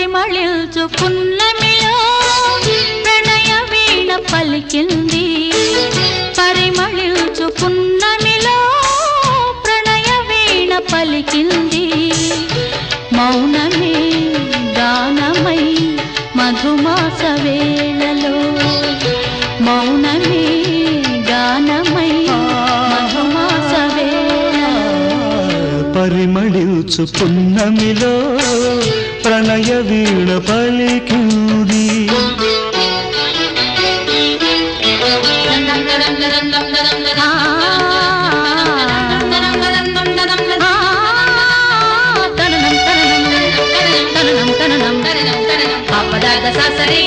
పరిమళిల్చు పున్నమిలో ప్రణయ వీణ పలికింది. పరిమళిల్చు పున్నమిలో ప్రణయ వీణ పలికింది. మౌనమే గానమై మధుమాస వేళలో. మౌనమే గానమై మధుమాస వేళలో. పరిమళించు పున్నమిలో ప్రణయ వీణ పలికింది పదార్థ ససరీ